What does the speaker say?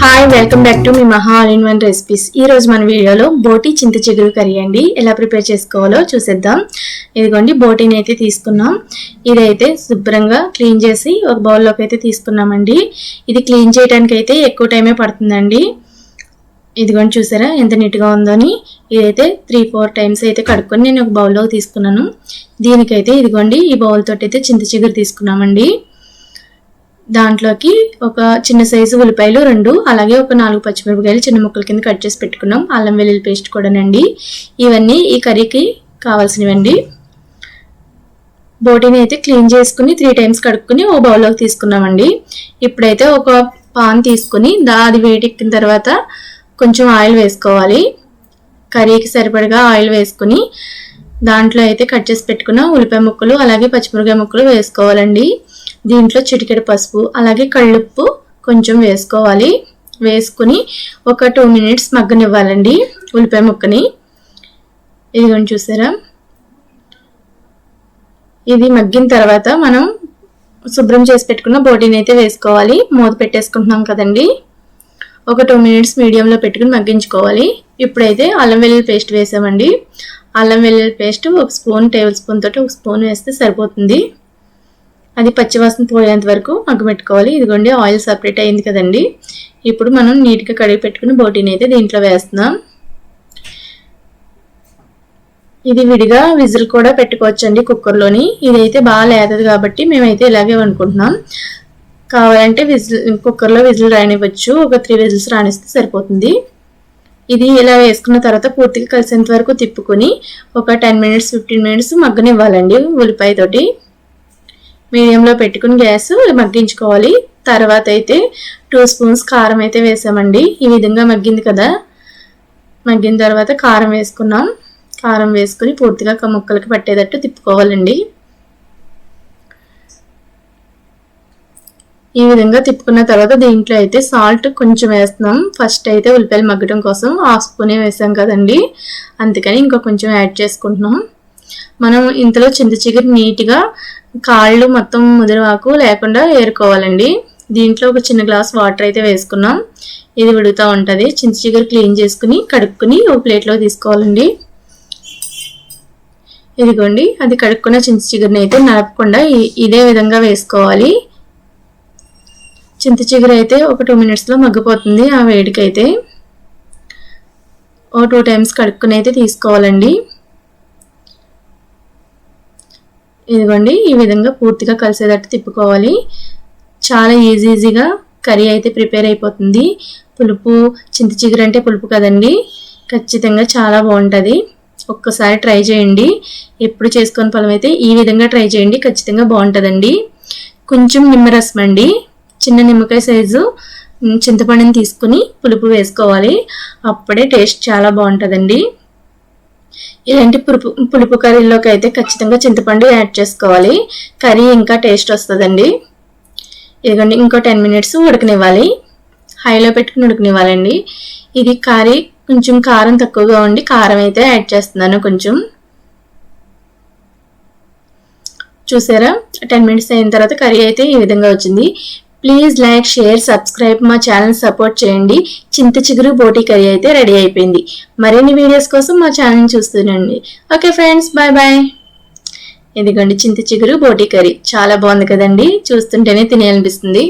Hi welcome back to మీ Maha all in one recipes ఈ రోజు మన వీడియోలో బోటి చింత చిగురు కర్రీ అండి. ఎలా ప్రిపేర్ చేసుకోవాలో చూసేద్దాం. ఇదిగోండి బోటీని అయితే తీసుకున్నాం. ఇదైతే శుభ్రంగా క్లీన్ చేసి ఒక బౌల్లోకి అయితే తీసుకున్నామండి. ఇది క్లీన్ చేయడానికి అయితే ఎక్కువ టైమే పడుతుందండి. ఇదిగోండి చూసారా ఎంత నీట్గా ఉందో అని. ఇదైతే త్రీ ఫోర్ టైమ్స్ అయితే కడుక్కొని నేను ఒక బౌల్లోకి తీసుకున్నాను. దీనికైతే ఇదిగోండి ఈ బౌల్ తోటి అయితే చింత చిగురు తీసుకున్నామండి. దాంట్లోకి ఒక చిన్న సైజు ఉల్లిపాయలు రెండు అలాగే ఒక నాలుగు పచ్చిమిరపకాయలు చిన్న ముక్కల కింద కట్ చేసి పెట్టుకున్నాం. అల్లం వెల్లుల్లి పేస్ట్ కూడానండి ఇవన్నీ ఈ కర్రీకి కావాల్సినవండి. బోటీని అయితే క్లీన్ చేసుకుని త్రీ టైమ్స్ కడుక్కుని ఓ బౌల్లోకి తీసుకున్నామండి. ఇప్పుడైతే ఒక పాన్ తీసుకుని దా అది వేడెక్కిన తర్వాత కొంచెం ఆయిల్ వేసుకోవాలి. కర్రీకి సరిపడగా ఆయిల్ వేసుకుని దాంట్లో అయితే కట్ చేసి పెట్టుకున్న ఉల్లిపాయ ముక్కలు అలాగే పచ్చిమిరపకాయ ముక్కలు వేసుకోవాలండి. దీంట్లో చిటికెడు పసుపు అలాగే కళ్ళుప్పు కొంచెం వేసుకోవాలి. వేసుకుని ఒక టూ మినిట్స్ మగ్గనివ్వాలండి ఉల్లిపాయ ముక్కని. ఇదిగోండి చూసారా? ఇది మగ్గిన తర్వాత మనం శుభ్రం చేసి పెట్టుకున్న బోటీని అయితే వేసుకోవాలి. మూత పెట్టేసుకుంటున్నాం కదండి. ఒక టూ మినిట్స్ మీడియంలో పెట్టుకుని మగ్గించుకోవాలి. ఇప్పుడైతే అల్లం వెల్లుల్లి పేస్ట్ వేసామండి. అల్లం వెల్లుల్లి పేస్ట్ ఒక స్పూన్ టేబుల్ స్పూన్ తోటి ఒక స్పూన్ వేస్తే సరిపోతుంది. అది పచ్చివాసన పోయేంత వరకు మగ్గబెట్టుకోవాలి. ఇదిగోండి ఆయిల్ సపరేట్ అయింది కదండి. ఇప్పుడు మనం నీట్గా కడిగి పెట్టుకుని బోటీని అయితే దీంట్లో వేస్తున్నాం. ఇది విడిగా విజిల్ కూడా పెట్టుకోవచ్చండి కుక్కర్లోని. ఇదైతే బాగా లేదది కాబట్టి మేమైతే ఇలాగే అనుకుంటున్నాం కావాలంటే విజిల్ కుక్కర్లో విజిల్ రానివ్వచ్చు. ఒక త్రీ విజిల్స్ రాణిస్తే సరిపోతుంది. ఇది ఇలా వేసుకున్న తర్వాత పూర్తిగా కలిసేంత వరకు తిప్పుకొని ఒక టెన్ మినిట్స్ ఫిఫ్టీన్ మినిట్స్ మగ్గనివ్వాలండి ఉల్లిపాయ తోటి మీడియంలో పెట్టుకుని గ్యాస్ మగ్గించుకోవాలి. తర్వాత అయితే టూ స్పూన్స్ కారం అయితే వేసామండి. ఈ విధంగా మగ్గింది కదా. మగ్గిన తర్వాత కారం వేసుకున్నాం. కారం వేసుకుని పూర్తిగా ముక్కలకి పట్టేటట్టు తిప్పుకోవాలండి. ఈ విధంగా తిప్పుకున్న తర్వాత దీంట్లో అయితే సాల్ట్ కొంచెం వేస్తున్నాం. ఫస్ట్ అయితే ఉల్లిపాయలు మగ్గడం కోసం హాఫ్ స్పూనే వేసాం కదండి. అందుకని ఇంకా కొంచెం యాడ్ చేసుకుంటున్నాం. మనం ఇంతలో చింత చిగురు నీట్గా కాళ్ళు మొత్తం ముదిరివాకు లేకుండా ఏరుకోవాలండి. దీంట్లో ఒక చిన్న గ్లాస్ వాటర్ అయితే వేసుకున్నాం. ఇది విడుతూ ఉంటుంది. చింత చిగురు క్లీన్ చేసుకుని కడుక్కుని ఓ ప్లేట్లో తీసుకోవాలండి. ఇదిగోండి అది కడుక్కున్న చింత చిగురుని అయితే నడపకుండా ఇదే విధంగా వేసుకోవాలి. చింత చిగురు అయితే ఒక టూ మినిట్స్లో మగ్గిపోతుంది ఆ వేడికైతే. ఓ టూ టైమ్స్ కడుక్కుని అయితే తీసుకోవాలండి. ఇదిగోండి ఈ విధంగా పూర్తిగా కలిసేటట్టు తిప్పుకోవాలి. చాలా ఈజీ ఈజీగా కర్రీ అయితే ప్రిపేర్ అయిపోతుంది. పులుపు చింత చిగురు అంటే పులుపు కదండి. ఖచ్చితంగా చాలా బాగుంటుంది. ఒక్కసారి ట్రై చేయండి. ఎప్పుడు చేసుకొని పొలం అయితే ఈ విధంగా ట్రై చేయండి. ఖచ్చితంగా బాగుంటుందండి. కొంచెం నిమ్మరసం అండి. చిన్న నిమ్మకాయ సైజు చింతపండుని తీసుకుని పులుపు వేసుకోవాలి. అప్పుడే టేస్ట్ చాలా బాగుంటుందండి. ఇలాంటి పులుపు పులుపు కర్రీలోకి అయితే ఖచ్చితంగా చింతపండు యాడ్ చేసుకోవాలి. కర్రీ ఇంకా టేస్ట్ వస్తుందండి. ఇదిగోండి ఇంకో టెన్ మినిట్స్ ఉడకనివ్వాలి. హైలో పెట్టుకుని ఉడకనివ్వాలండి. ఇది కర్రీ కొంచెం కారం తక్కువగా ఉండి కారం అయితే యాడ్ చేస్తున్నాను కొంచెం. చూసారా? టెన్ మినిట్స్ అయిన తర్వాత కర్రీ అయితే ఈ విధంగా వచ్చింది. ప్లీజ్ లైక్ షేర్ సబ్స్క్రైబ్ మా ఛానల్ సపోర్ట్ చేయండి. చింత చిగురు బోటీ కర్రీ అయితే రెడీ అయిపోయింది. మరిన్ని వీడియోస్ కోసం మా ఛానల్ చూస్తుండండి ఓకే ఫ్రెండ్స్ బాయ్ బాయ్ ఇదిగోండి చింత చిగురు బోటీ కర్రీ. చాలా బాగుంది కదండి. చూస్తుంటేనే తినేయాలనిపిస్తుంది.